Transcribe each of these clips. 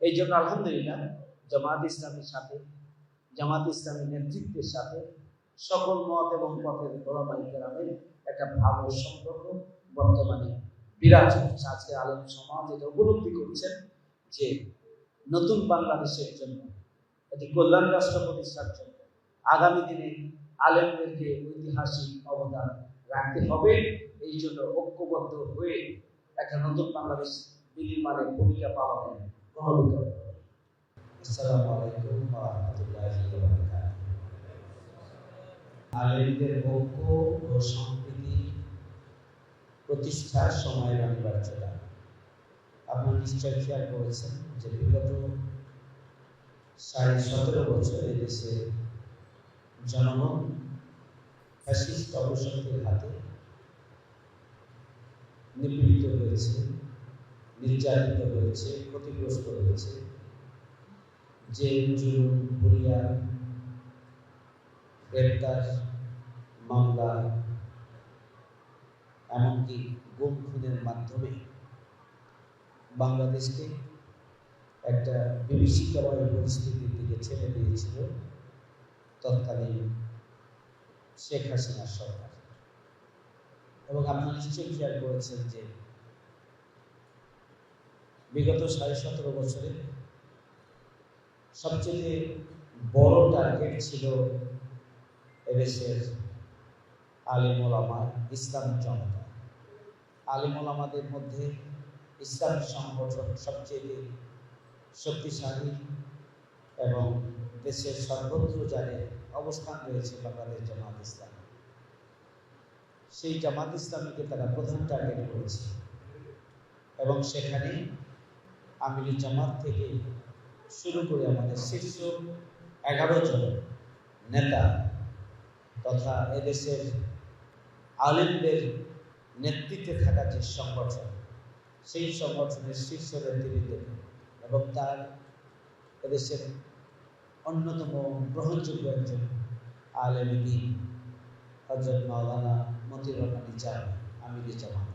এই জন্য আলহামদুলিল্লাহ জামাত ইসলামের সাথে, জামাত ইসলামের নেতৃত্বের সাথে সকল মত এবং পথের গোলামাই গ্রামের একটা ভালো সম্পর্ক বর্তমানে বিরাজ করছে। আজকে আলেম সমাজ এটা উপলব্ধি করছেন যে নতুন বাংলাদেশের জন্য, এটি কল্যাণ রাষ্ট্র প্রতিষ্ঠার জন্য আগামী দিনে আলেমদেরকে ঐতিহাসিক অবদান রাখতে হবে। এই জন্য ঐক্যবদ্ধ হয়ে একটা নতুন বাংলাদেশ বিনির্মাণে ভূমিকা পালনে কোনো নেই। আসসালামু আলাইকুম ওয়া রাহমাতুল্লাহি ওয়া ও সম্প্রীতি প্রতিষ্ঠার সময়ের অনিবার্যতা আপনারা নিশ্চয় খেয়াল করেছেন যে বিগত সাড়ে সতেরো বছর দেশে জনগণ ফ্যাসিস্ট অবশক্তির হাতে নিপীড়িত হয়েছে নির্যাতিত হয়েছে, ক্ষতিগ্রস্ত হয়েছে। জেল, জুলুম হুরিয়া গ্রেপ্তার, মামলা, এমনকি গুম খুনের মাধ্যমে বাংলাদেশকে একটা বিভীষিকাময় পরিস্থিতির দিকে ছেড়ে দিয়েছিল তৎকালীন শেখ হাসিনার সরকার। এবং আপনারা নিশ্চয়ই খেয়াল করেছেন যে বিগত সাড়ে সতেরো বছরে সবচেয়ে বড় টার্গেট ছিল এদেশের আলিম ওলামা ইসলাম জনতা। আলিম ওলামাদের মধ্যে ইসলাম সংগঠন সবচেয়ে শক্তিশালী এবং দেশের সর্বত্র যাদের অবস্থান রয়েছে বাংলাদেশ জামাত ইসলাম। সেই জামাত ইসলামীকে তারা প্রধান টার্গেট করেছে এবং সেখানে আমিরি জামাত থেকে শুরু করে আমাদের শীর্ষ এগারো জন নেতা তথা এদেশের আলেমদের নেতৃত্বে থাকা যে সংগঠন, সেই সংগঠনের শীর্ষ নেতৃবৃন্দ এবং তার এদেশের অন্যতম গ্রহণযোগ্য একজন আলেম দিন হজরত মাওলানা মতিউর রহমান ইজাম আমির জামাত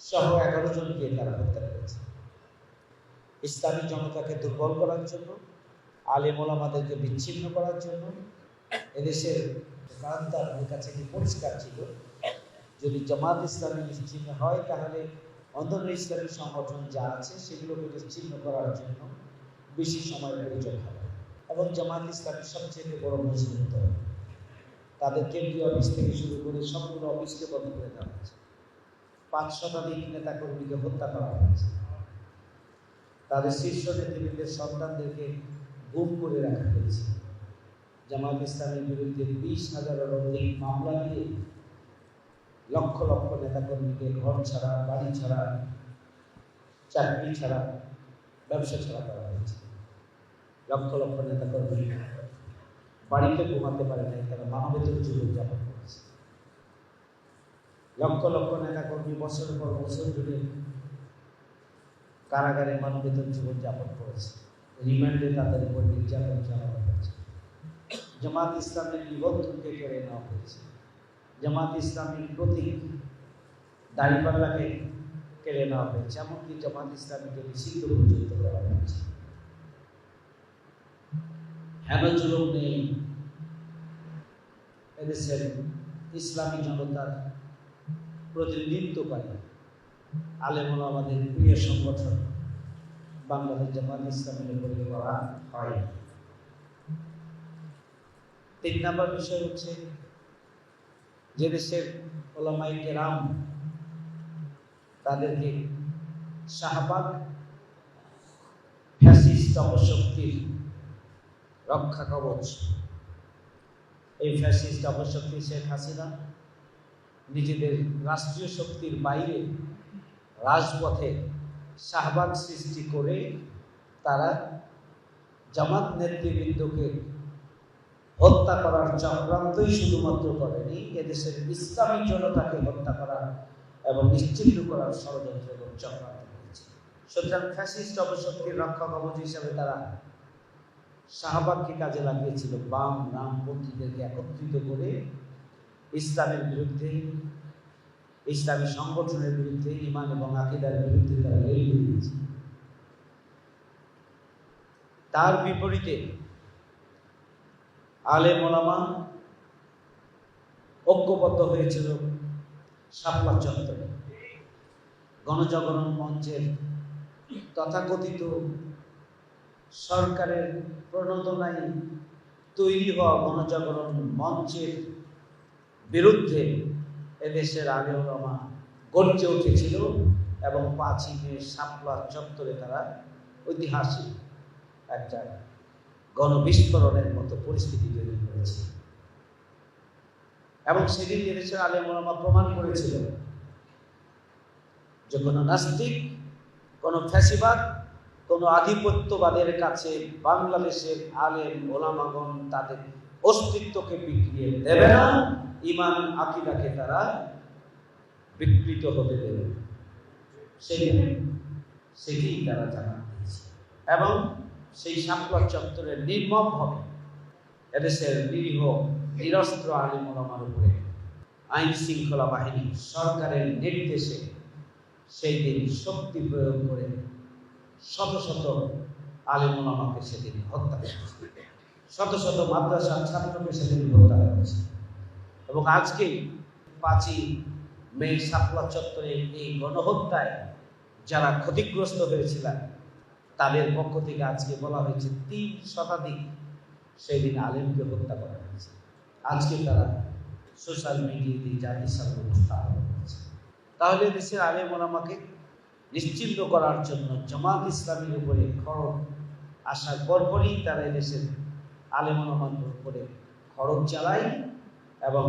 সহ এগারো জনকে তারা হত্যা করেছে। ইসলামী জনতাকে দুর্বল করার জন্য, আলেম ওলামাদেরকে বিচ্ছিন্ন করার জন্য, এদেশের কারণ তার কাছে কি পরিষ্কার ছিল। যদি জামাত ইসলামী নিশ্চিন্ন হয়, তাহলে অন্যান্য ইসলামী সংগঠন যা আছে, সেগুলোকে নিশ্চিন্ন করার জন্য বেশি সময় প্রয়োজন হবে। এবং জামাত ইসলামের সবচেয়ে বড় মজবুত তাদের কেন্দ্রীয় অফিস থেকে শুরু করে সবগুলো অফিসকে বন্ধ করে দেওয়া হয়েছে। পাঁচ শতাধিক নেতা কর্মীকে হত্যা করা হয়েছে। তাদের শীর্ষ নেতৃবৃন্দের সন্তানদেরকে গুম করে রাখা হয়েছে। জামাত ইসলামের বিরুদ্ধে বিশ হাজারের অধিক মামলা দিয়ে লক্ষ লক্ষ নেতাকর্মীকে ঘর ছাড়া, বাড়ি ছাড়া, চাকরি ছাড়া, ব্যবসা ছাড়া করা হয়েছে। লক্ষ লক্ষ নেতাকর্মী বাড়িতে ঘুমাতে পারে নাই, তারা মানবেতর জীবন যাপন করেছে। লক্ষ লক্ষ নেতাকর্মী বছরের পর বছর জুড়ে কারাগারে মানবেতর জীবন যাপন করেছে। রিমান্ডে তাদের উপর নির্যাতন চালানো হয়েছে। জামাত ইসলামের নিবন্ধনকে কেড়ে নেওয়া হয়েছে। জামাত ইসলামের প্রতীক দাড়িপাল্লাকে কেড়ে নেওয়া হয়েছে, এমনকি জামাত ইসলামীকে নিষিদ্ধ পর্যন্ত করা হয়েছে। হেন জুলুম নেই। এদেশের ইসলামী জনতার প্রতিনিধিত্ব প্রতিনিধিত্বকারী আলেমুল আমাদের প্রিয় সংগঠন বাংলাদেশ জামাত ইসলামের উপরে করা হয়। তিন নম্বর বিষয় হচ্ছে যে দেশের ওলামাই কেরাম তাদেরকে শাহবাগ ফ্যাসিস্ট অপশক্তির রক্ষা কবচ। এই ফ্যাসিস্ট অপশক্তি শেখ হাসিনা নিজেদের রাষ্ট্রীয় শক্তির বাইরে রাজপথে শাহবাগ সৃষ্টি করে তারা জামাত নেতৃবৃন্দকে হত্যা করার চক্রান্তই শুধুমাত্র করেনি, এদেশের ইসলামী জনতাকে হত্যা করা এবং নিশ্চিন্ন করার ষড়যন্ত্র এবং চক্রান্ত করেছে। সুতরাং ফ্যাসিস্ট অপশক্তির রক্ষা কবচ হিসাবে তারা শাহবাগকে কাজে লাগিয়েছিল, বাম রামপন্থীদেরকে একত্রিত করে ইসলামের বিরুদ্ধে ইসলামী সংগঠনের বিরুদ্ধে ইমান এবং আকিদার বিরুদ্ধে তারা লেলিয়ে দিয়েছে। তার বিপরীতে আলে মোলামা ঐক্যবদ্ধ হয়েছিল শাপলা চত্বরে। গণজাগরণ মঞ্চের তথাকথিত সরকারের প্রণোদনায় তৈরি হওয়া গণজাগরণ মঞ্চের বিরুদ্ধে এদেশের আলেমা গর্জে উঠেছিল এবং পাঁচই মে শাপলা চত্বরে তারা ঐতিহাসিক একটা গণবিস্ফোরণের মতো পরিস্থিতি তৈরি করেছে। এবং সেদিন এদেশের আলেমা প্রমাণ করেছিল যে কোনো নাস্তিক, কোনো ফ্যাসিবাদ, কোনো আধিপত্যবাদের কাছে বাংলাদেশের আলেম ওলামাগণ তাদের অস্তিত্বকে বিক্রিয়ে দেবে না। ইমান, আকিদাকে তারা বিকৃত হতে দেবে। সেটি তারা জানান দিয়েছে। এবং সেই সাপলা চত্বরের নির্মম হবে এদেশের নিরীহ, নিরস্ত্র আলিম ওলামার উপরে আইন শৃঙ্খলা বাহিনী সরকারের নির্দেশে সেই দিন শক্তি প্রয়োগ করে শত শত আলিম ওলামাকে সেদিন হত্যা করেছে। শত শত মাদ্রাসার ছাত্রকে সেদিন হত্যা করেছে। এবং আজকে পাঁচই মে সাপলা চত্বরে এই গণহত্যায় যারা ক্ষতিগ্রস্ত হয়েছিলেন, তাদের পক্ষ থেকে আজকে বলা হয়েছে তিন শতাধিক সেই দিন আলেমকে হত্যা করা হয়েছে। আজকে তারা সোশ্যাল মিডিয়াতে জাতির উপস্থাপন করেছে। তাহলে দেশের আলেম ওলামাকে নিশ্চিন্ত করার জন্য জামাত ইসলামের উপরে খড়গ আসার পরপরই তারা দেশের আলেম ওলামাদের উপরে খড়গ চালায়। এবং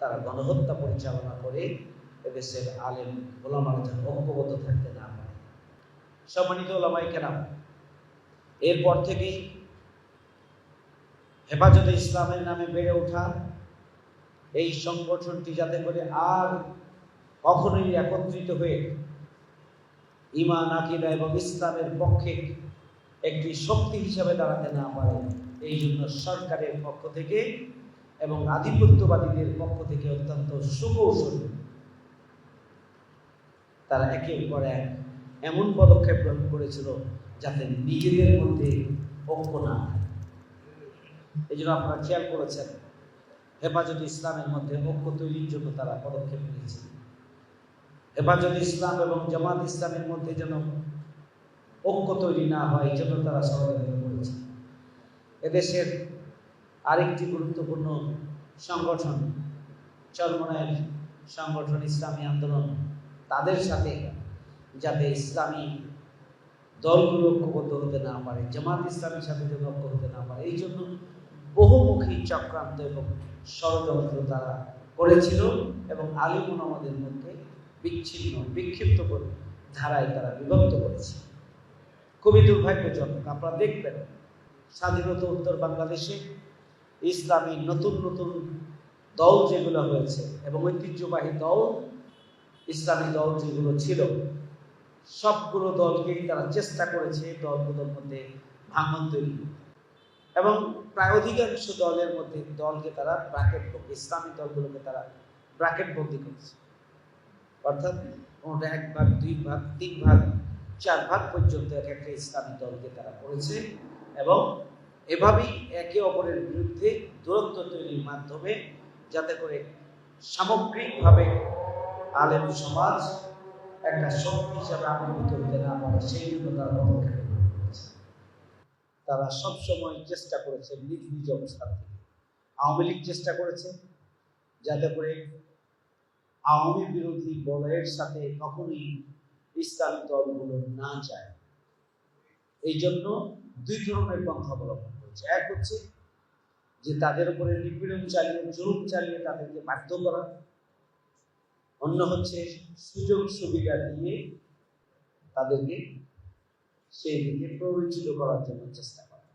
তারা গণহত্যা পরিচালনা করে এদেশের আলেম ওলামারা যেন ঐক্যবদ্ধ থাকতে না পারে। সম্মানিত ওলামাই কেরাম, এরপর থেকেই হেফাজতে ইসলামের নামে বেড়ে ওঠা এই সংগঠনটি যাতে করে আর কখনোই একত্রিত হয়ে ইমান আকিদা এবং ইসলামের পক্ষে একটি শক্তি হিসাবে দাঁড়াতে না পারে, এই জন্য সরকারের পক্ষ থেকে এবং আধিপত্যবাদীদের পক্ষ থেকে অত্যন্ত সুকৌশল। তারা একের পর এক এমন পদক্ষেপ গ্রহণ করেছিল যাতে নিজেদের মধ্যে ঐক্য না এই জন্য আপনারা খেয়াল করেছেন, হেফাজত ইসলামের মধ্যে ঐক্য তৈরির জন্য তারা পদক্ষেপ নিয়েছে। হেফাজত ইসলাম এবং জামাত ইসলামের মধ্যে যেন ঐক্য তৈরি না হয়, এই জন্য তারা সহযোগিতা করেছে। এদেশের আরেকটি গুরুত্বপূর্ণ সংগঠন চরমনায়ের সংগঠন, ইসলামী আন্দোলন। তাদের সাথে যাতে ইসলামী দলগুলো ঐক্যবদ্ধ হতে না পারে, জামাত ইসলামের সাথে যেন ঐক্য হতে না পারে, এই জন্য বহুমুখী চক্রান্ত এবং ষড়যন্ত্র তারা করেছিল এবং আলিমুন আমাদের মধ্যে বিচ্ছিন্ন, বিক্ষিপ্ত করে ধারায় তারা বিভক্ত করেছে। খুবই দুর্ভাগ্যজনক, আপনারা দেখবেন, স্বাধীনতা উত্তর বাংলাদেশে ইসলামী নতুন নতুন দল যেগুলো হয়েছে এবং ঐতিহ্যবাহী দল, ইসলামী দল যেগুলো ছিল, সবগুলো দলকেই তারা চেষ্টা করেছে দলগুলোর মধ্যে ভাঙন তৈরি এবং প্রায় অধিকাংশ দলের মধ্যে দলকে তারা ব্র্যাকেট বন্দি ইসলামী দলগুলোকে তারা ব্র্যাকেট বন্দি করেছে। অর্থাৎ কোনোটা এক ভাগ, দুই ভাগ, তিন ভাগ, চার ভাগ পর্যন্ত এক একটা ইসলামী দলকে তারা করেছে এবং এভাবেই একে অপরের বিরুদ্ধে দূরত্ব তৈরির মাধ্যমে যাতে করে সামগ্রিকভাবে আলেম সমাজ একটা শক্তি হিসাবে আবির্ভূত হতে না পারে, সেই জন্য তারা পদক্ষেপ তারা সবসময় চেষ্টা করেছে নিজ নিজ অবস্থান থেকে। আওয়ামী লীগ চেষ্টা করেছে যাতে করে আওয়ামী বিরোধী বলয়ের সাথে কখনোই ইসলামী দলগুলো না যায়। এই জন্য দুই ধরনের পন্থা অবলম্বন করেছে এক হচ্ছে যে তাদের উপরে নিপীড়ন চালিয়ে, জুলুম চালিয়ে তাদেরকে বাধ্য করা। অন্য হচ্ছে সুযোগ সুবিধা দিয়ে তাদেরকে সেই দিকে প্ররোচিত করার জন্য চেষ্টা করা।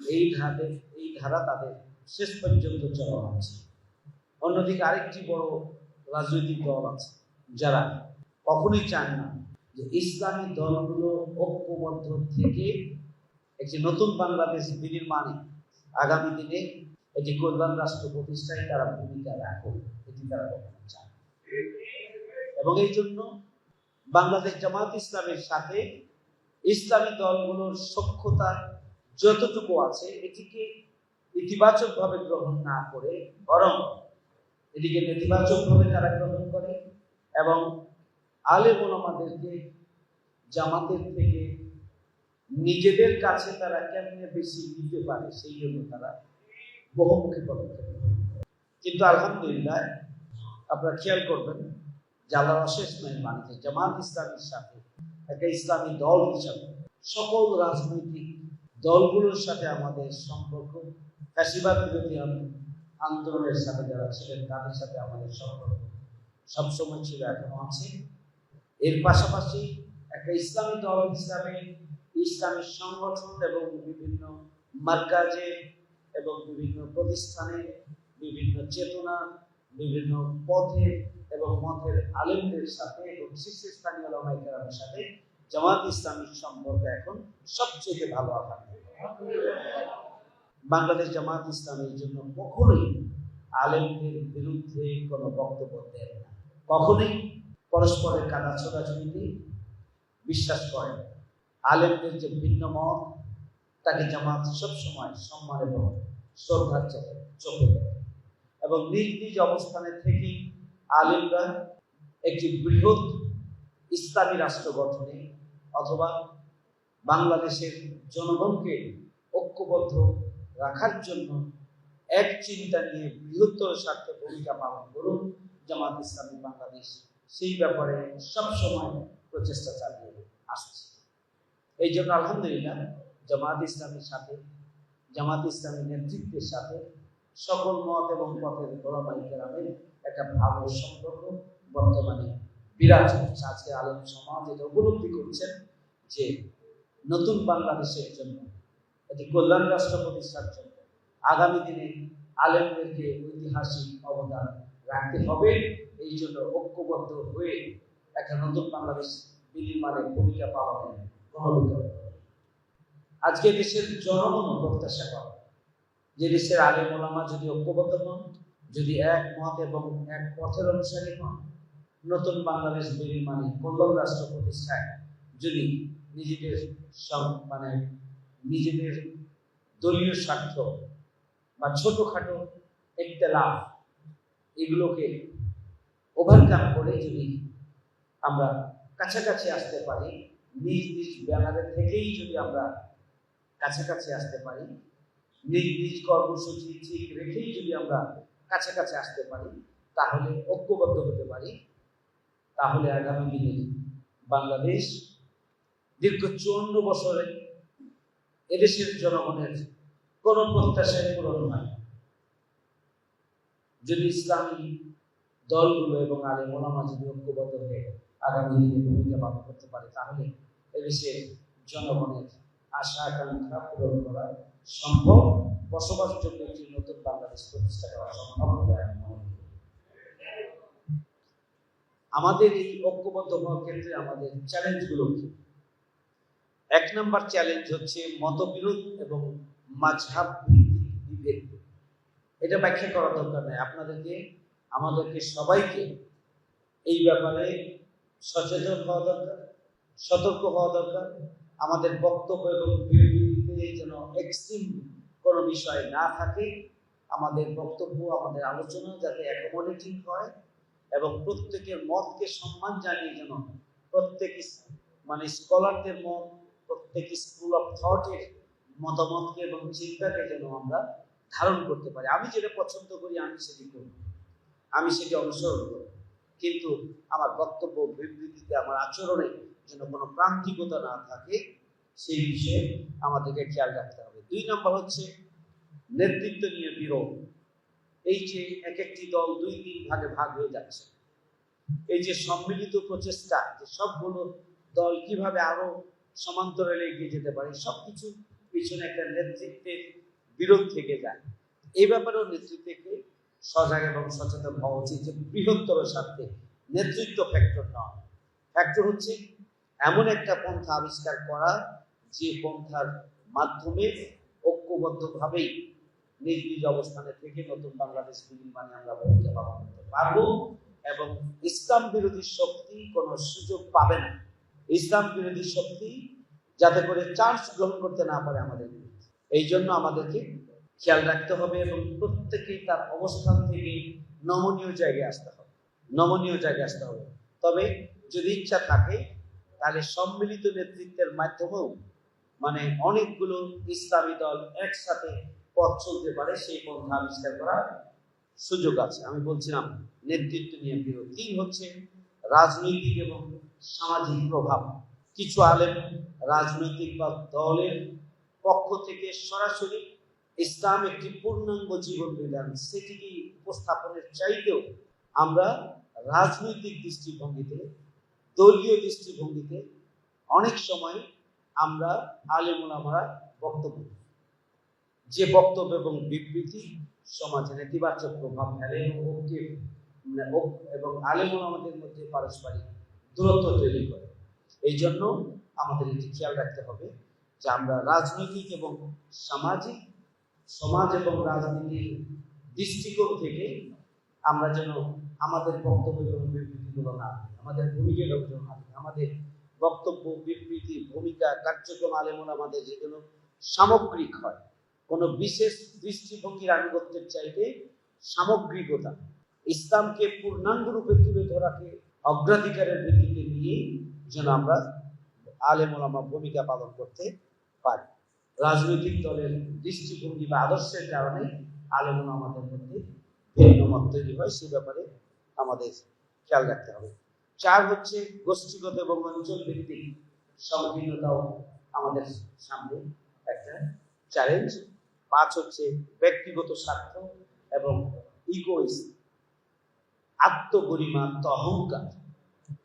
এই ধারে এই ধারা তাদের শেষ পর্যন্ত চলা আছে। অন্যদিকে আরেকটি বড় রাজনৈতিক দল আছে, যারা কখনোই চায় না যে ইসলামী দলগুলো ঐক্যবদ্ধ থেকে একটি নতুন বাংলাদেশ বিনির্মাণে আগামী দিনে একটি কল্যাণ রাষ্ট্র প্রতিষ্ঠায় তারা ভূমিকা রাখুক এটি তারা কখনো চান এবং এই জন্য বাংলাদেশ জামাত ইসলামের সাথে ইসলামী দলগুলোর সক্ষতা যতটুকু আছে, এটিকে ইতিবাচকভাবে গ্রহণ না করে, বরং এটিকে নেতিবাচকভাবে তারা গ্রহণ করে এবং আলেম ওলামাদেরকে জামাতের থেকে নিজেদের কাছে তারা কেমনে বেশি নিতে পারে, সেই জন্য তারা বহুমুখী পদক্ষেপ। কিন্তু আলহামদুলিল্লাহ, আপনারা খেয়াল করবেন অশেষ মেহমান যে জামাত ইসলামের সাথে, একটা ইসলামী দল হিসাবে, সকল রাজনৈতিক দলগুলোর সাথে আমাদের সম্পর্ক, ফ্যাসিবাদ বিরোধী আন- আন্দোলনের সাথে যারা ছিলেন, তাদের সাথে আমাদের সম্পর্ক সবসময় ছিল, এখনও আছে এর পাশাপাশি একটা ইসলামী দল হিসাবে ইসলামী সংগঠন এবং বিভিন্ন মার্কাজে এবং বিভিন্ন প্রতিষ্ঠানে বিভিন্ন চেতনা, বিভিন্ন পথে এবং মতের আলেমদের সাথে এবং শীর্ষস্থানীয় লমাইকারের সাথে জামাত ইসলামীর সম্পর্ক এখন সবচেয়ে ভালো আকার বাংলাদেশ জামাত ইসলামের জন্য কখনোই আলেমদের বিরুদ্ধে কোনো বক্তব্য দেন না কখনোই পরস্পরের কাদা ছোড়াছুড়িতে বিশ্বাস করে না। আলেমদের যে ভিন্ন মত, তাকে জামাত সবসময় সম্মান এবং শ্রদ্ধার চোখে। এবং নিজ নিজ অবস্থানে থেকে আলেমরা একটি বৃহৎ ইসলামী রাষ্ট্র গঠনে অথবা বাংলাদেশের জনগণকে ঐক্যবদ্ধ রাখার জন্য এক চিন্তা নিয়ে বৃহত্তর স্বার্থে ভূমিকা পালন করুন, জামাত ইসলামী বাংলাদেশ সেই ব্যাপারে সবসময় প্রচেষ্টা চালিয়ে আসছে এই জন্য আলহামদুলিল্লাহ জামাত ইসলামের সাথে, জামাত ইসলামী নেতৃত্বের সাথে সকল মত এবং পথের গোলামাই কেরামের একটা ভালো সম্পর্ক বর্তমানে বিরাজ করছে। আজকে আলম সমাজ এটা উপলব্ধি করছেন যে নতুন বাংলাদেশের জন্য, এটি কল্যাণ রাষ্ট্র প্রতিষ্ঠার জন্য আগামী দিনে আলেমদেরকে ঐতিহাসিক অবদান রাখতে হবে। এই জন্য ঐক্যবদ্ধ হয়ে একটা নতুন বাংলাদেশ বিনির্মাণে ভূমিকা পালনের নেই। আজকে দেশের জনগণ প্রত্যাশা করে যে দেশের আলেম ওলামা যদি ঐক্যবদ্ধ হন, যদি এক মত এবং এক পথের অনুসারী হন, নতুন বাংলাদেশ বিনির্মাণে কল্যাণ রাষ্ট্র প্রতিষ্ঠায় যদি নিজেদের সব মানে নিজেদের দলীয় স্বার্থ বা ছোটোখাটো একটা লাভ, এগুলোকে ওভারকাম করে যদি আমরা কাছাকাছি আসতে পারি নিজ নিজ ব্যানারের থেকেই যদি আমরা কাছাকাছি আসতে পারি, নিজ নিজ কর্মসূচি ঠিক রেখেই যদি আমরা কাছাকাছি আসতে পারি, তাহলে ঐক্যবদ্ধ হতে পারি, তাহলে আগামী দিনে বাংলাদেশ দীর্ঘ চুয়ান্ন বছরে এদেশের জনগণের কোন প্রত্যাশায় পূরণ হয়। যদি ইসলামী দলগুলো এবং আলেম ওলামা যদি ঐক্যবদ্ধ হয়ে আগামী দিনে ভূমিকা পালন করতে পারে, তাহলে এদেশের জনগণের আশা, আকাঙ্ক্ষা পূরণ করা সম্ভব। বসবাসযোগ্য একটি নতুন বাংলাদেশ প্রতিষ্ঠা করা সম্ভব আমাদের এই ঐক্যবদ্ধ হওয়ার ক্ষেত্রে আমাদের চ্যালেঞ্জগুলো কি? এক নম্বর চ্যালেঞ্জ হচ্ছে মতবিরোধ এবং মাঝহাব বিভেদ। এটা ব্যাখ্যা করা দরকার নেই। আপনাদেরকে, আমাদেরকে সবাইকে এই ব্যাপারে সচেতন হওয়া দরকার, সতর্ক হওয়া দরকার। আমাদের বক্তব্য এবং বিবৃতিতে যেন এক্সট্রিম কোনো বিষয় না থাকে, আমাদের বক্তব্য, আমাদের আলোচনা যাতে অ্যাকোমোডেটিং হয় এবং প্রত্যেকের মতকে সম্মান জানিয়ে যেন প্রত্যেক মানে স্কলারদের মত, প্রত্যেক স্কুল অফ থটের মতামতকে এবং চিন্তাকে যেন আমরা ধারণ করতে পারি। আমি যেটা পছন্দ করি, আমি সেটি করি আমি সেটি অনুসরণ করি কিন্তু আমার বক্তব্য বিবৃতিতে আমার আচরণে যেন কোনো প্রান্তিকতা না থাকে, সেই বিষয়ে আমাদেরকে খেয়াল রাখতে হবে। দুই নম্বর হচ্ছে নেতৃত্ব নিয়ে বিরোধ। এই যে এক একটি দল দুই তিন ভাগে ভাগ হয়ে যাচ্ছে। এই যে সম্মিলিত প্রচেষ্টা, যে সবগুলো দল কীভাবে আরও সমান্তরালে এগিয়ে যেতে পারে, সবকিছু পিছনে একটা নেতৃত্বের বিরোধ থেকে যায়। এই ব্যাপারেও নেতৃত্বকে সজাগ এবং সচেতন হওয়া উচিত যে বৃহত্তর স্বার্থে নেতৃত্ব ফ্যাক্টর নয় ফ্যাক্টর হচ্ছে এমন একটা পন্থা আবিষ্কার করা যে পন্থার মাধ্যমে ঐক্যবদ্ধভাবেই নিজ নিজ অবস্থানে থেকে নতুন বাংলাদেশ বিনির্মাণে আমরা ভূমিকা পালন করতে পারব এবং ইসলাম বিরোধী শক্তি কোনো সুযোগ পাবে না। ইসলাম বিরোধী শক্তি যাতে করে চার্জ গ্রহণ করতে না পারে আমাদের এই জন্য আমাদেরকে খেয়াল রাখতে হবে এবং প্রত্যেকেই তার অবস্থান থেকে নমনীয় জায়গায় আসতে হবে। নমনীয় জায়গায় আসতে হবে। তবে যদি ইচ্ছা থাকে, তাহলে সম্মিলিত নেতৃত্বের মাধ্যমেও মানে অনেকগুলো ইসলামী দল একসাথে পথ চলতে পারে, সেই পন্থা আবিষ্কার করার সুযোগ আছে। আমি বলছিলাম, নেতৃত্ব নিয়ে বিরোধ তিন হচ্ছে। রাজনৈতিক এবং সামাজিক প্রভাব। কিছু আলেম রাজনৈতিক বা দলের পক্ষ থেকে সরাসরি ইসলাম একটি পূর্ণাঙ্গ জীবন বিধান সেটিকে উপস্থাপনের চাইতেও আমরা রাজনৈতিক দৃষ্টিভঙ্গিতে, দলীয় দৃষ্টিভঙ্গিতে অনেক সময় আমরা আলেমুলামারা বক্তব্য। যে বক্তব্য এবং বিবৃতি সমাজে নেতিবাচক প্রভাব ফেলে এবং মানে এবং আলেমুল আমাদের মধ্যে পারস্পরিক দূরত্ব তৈরি করে এই জন্য আমাদের এটি খেয়াল রাখতে হবে যে আমরা রাজনৈতিক এবং সামাজিক সমাজ এবং রাজনীতির দৃষ্টিকোণ থেকে আমরা যেন আমাদের বক্তব্য এবং বিবৃতিগুলো না আমাদের ভূমিকাগুলো না আমাদের বক্তব্য, বিবৃতি, ভূমিকা, কার্যক্রম আলেমন আমাদের যেগুলো সামগ্রিক হয়, কোনো বিশেষ দৃষ্টিভঙ্গির আনুগত্যের চাইতে সামগ্রিকতা, ইসলামকে পূর্ণাঙ্গ রূপে তুলে ধরাকে অগ্রাধিকারের ভিত্তিতে নিয়ে যেন আমরা আলেমোলামা ভূমিকা পালন করতে পারি। রাজনৈতিক দলের দৃষ্টিভঙ্গি বা আদর্শের কারণে আলোচনা আমাদের মধ্যে ভিন্ন মত তৈরি হয়, সে ব্যাপারে আমাদের খেয়াল রাখতে হবে। চার হচ্ছে গোষ্ঠীগত এবং অঞ্চল ভিত্তিক সংকীর্ণতাও আমাদের সামনে একটা চ্যালেঞ্জ পাঁচ হচ্ছে ব্যক্তিগত স্বার্থ এবং ইগোইস আত্মগরিমা আত্ম অহংকার।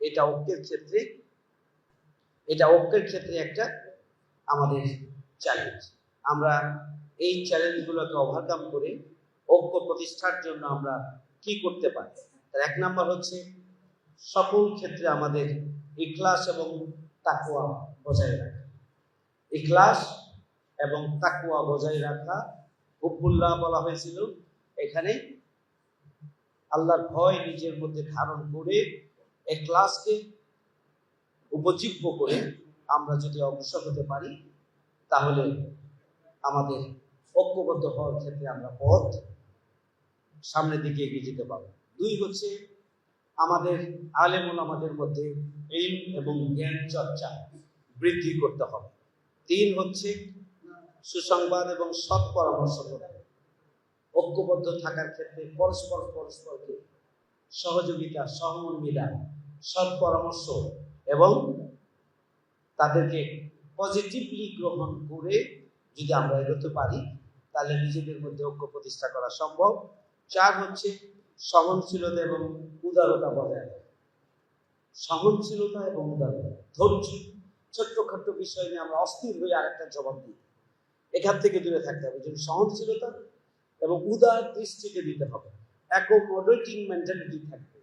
এটা ঐক্যের ক্ষেত্রে, এটা ঐক্যের ক্ষেত্রে একটা আমাদের চ্যালেঞ্জ আমরা এই চ্যালেঞ্জগুলোকে ওভারকাম করে ঐক্য প্রতিষ্ঠার জন্য আমরা কি করতে পারি? তার এক নাম্বার হচ্ছে সকল ক্ষেত্রে আমাদের ইখলাস এবং তাকুয়া বজায় রাখা। ইখলাস এবং তাকুয়া বজায় রাখা হুব্বুল্লাহ বলা হয়েছিল। এখানে আল্লাহর ভয় নিজের মধ্যে ধারণ করে এখলাসকে উপজীব্য করে আমরা যদি অগ্রসর হতে পারি তাহলে আমাদের ঐক্যবদ্ধ হওয়ার ক্ষেত্রে আমরা পথ সামনের দিকে এগিয়ে যেতে পারব দুই হচ্ছে আমাদের আলেমুল আমাদের মধ্যে এই এবং জ্ঞান চর্চা বৃদ্ধি করতে হবে তিন হচ্ছে সুসংবাদ এবং সৎ পরামর্শ। ঐক্যবদ্ধ থাকার ক্ষেত্রে পরস্পর পরস্পরকে সহযোগিতা, সহমর্মিতা, সৎ পরামর্শ এবং তাদেরকে পজিটিভলি গ্রহণ করে যদি আমরা এগোতে পারি, তাহলে নিজেদের মধ্যে ঐক্য প্রতিষ্ঠা করা সম্ভব। চার হচ্ছে সহনশীলতা এবং উদারতা বজায় সহনশীলতা এবং উদারতা, ধৈর্য। ছোট্টখাট্ট বিষয় নিয়ে আমরা অস্থির হয়ে আরেকটা জবাব দিই। এখান থেকে দূরে থাকতে হবে। যদি সহনশীলতা এবং উদার দৃষ্টিতে দিতে হবে। অ্যাকোমোডেটিং মেন্টালিটি থাকবে।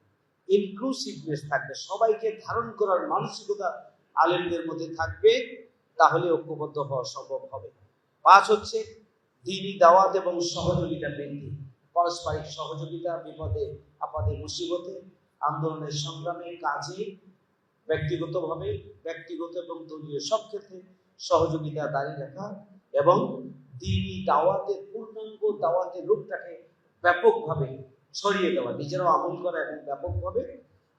ইনক্লুসিভনেস থাকবে। সবাইকে ধারণ করার মানসিকতা আলেমদের মধ্যে থাকবে। তাহলে ঐক্যবদ্ধ হওয়া সম্ভব হবে। পাঁচ হচ্ছে দিনী দাওয়াত এবং সহযোগিতা বৃদ্ধি। পারস্পরিক সহযোগিতা বিপদে, আপদে, মুসিবতে, আন্দোলনের সংগ্রামে, কাজে, ব্যক্তিগতভাবে, ব্যক্তিগত এবং দলীয় সব ক্ষেত্রে সহযোগিতা দাঁড়িয়ে রাখা এবং দিনী দাওয়াতের পূর্ণাঙ্গ দাওয়াতের রূপটাকে ব্যাপকভাবে ছড়িয়ে দেওয়া, নিজেরাও আমল করা এবং ব্যাপকভাবে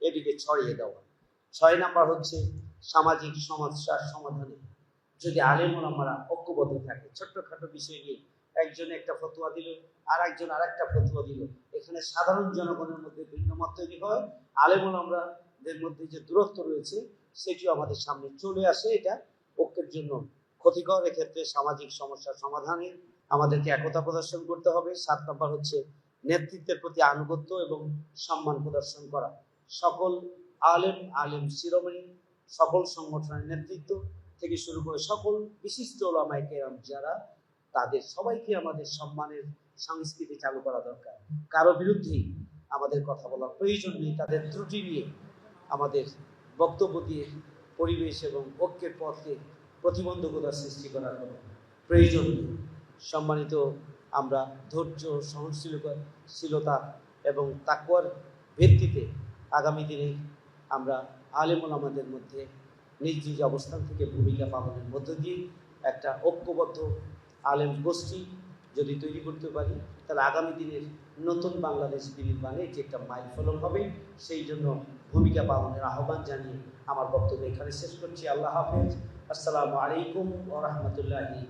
এটিকে ছড়িয়ে দেওয়া। ছয় নাম্বার হচ্ছে সামাজিক সমস্যার সমাধানে। যদি আলেমন আমরা ঐক্যবদ্ধ থাকে, ছোট্টখাটো বিষয় নিয়ে একজন একটা ফতুয়া দিল আর একজন আর একটা ফতোয়া দিল, এখানে সাধারণ জনগণের মধ্যে ভিন্ন মত তৈরি হয়। আলেমন আমরাদের মধ্যে যে দূরত্ব রয়েছে, সেটিও আমাদের সামনে চলে আসে। এটা ঐক্যের জন্য ক্ষতিকর। এক্ষেত্রে সামাজিক সমস্যার সমাধানে আমাদেরকে একতা প্রদর্শন করতে হবে। সাত নম্বর হচ্ছে নেতৃত্বের প্রতি আনুগত্য এবং সম্মান প্রদর্শন করা। সকল আলেম আলেম শিরোমণি, সকল সংগঠনের নেতৃত্ব থেকে শুরু করে সকল বিশিষ্ট ওলামাই কেরাম যারা, তাদের সবাইকে আমাদের সম্মানের সংস্কৃতি চালু করা দরকার। কারও বিরুদ্ধেই আমাদের কথা বলার প্রয়োজন নেই, তাদের ত্রুটি নিয়ে আমাদের বক্তব্য দিয়ে পরিবেশ এবং ঐক্যের পথকে প্রতিবন্ধকতা সৃষ্টি করার কোনো প্রয়োজন নেই। সম্মানিত আমরা ধৈর্য, সহনশীলতা এবং তাকুয়ার ভিত্তিতে আগামী দিনে আমরা আলেমুল আমাদের মধ্যে নিজ নিজ অবস্থান থেকে ভূমিকা পালনের মধ্য দিয়ে একটা ঐক্যবদ্ধ আলেম গোষ্ঠী যদি তৈরি করতে পারি, তাহলে আগামী দিনের নতুন বাংলাদেশ বিনির্মাণে যে একটা মাইল ফলন হবে, সেই জন্য ভূমিকা পালনের আহ্বান জানিয়ে আমার বক্তব্য এখানে শেষ করছি। আল্লাহ হাফেজ। আসসালামু আলাইকুম ও রহমতুল্লাহি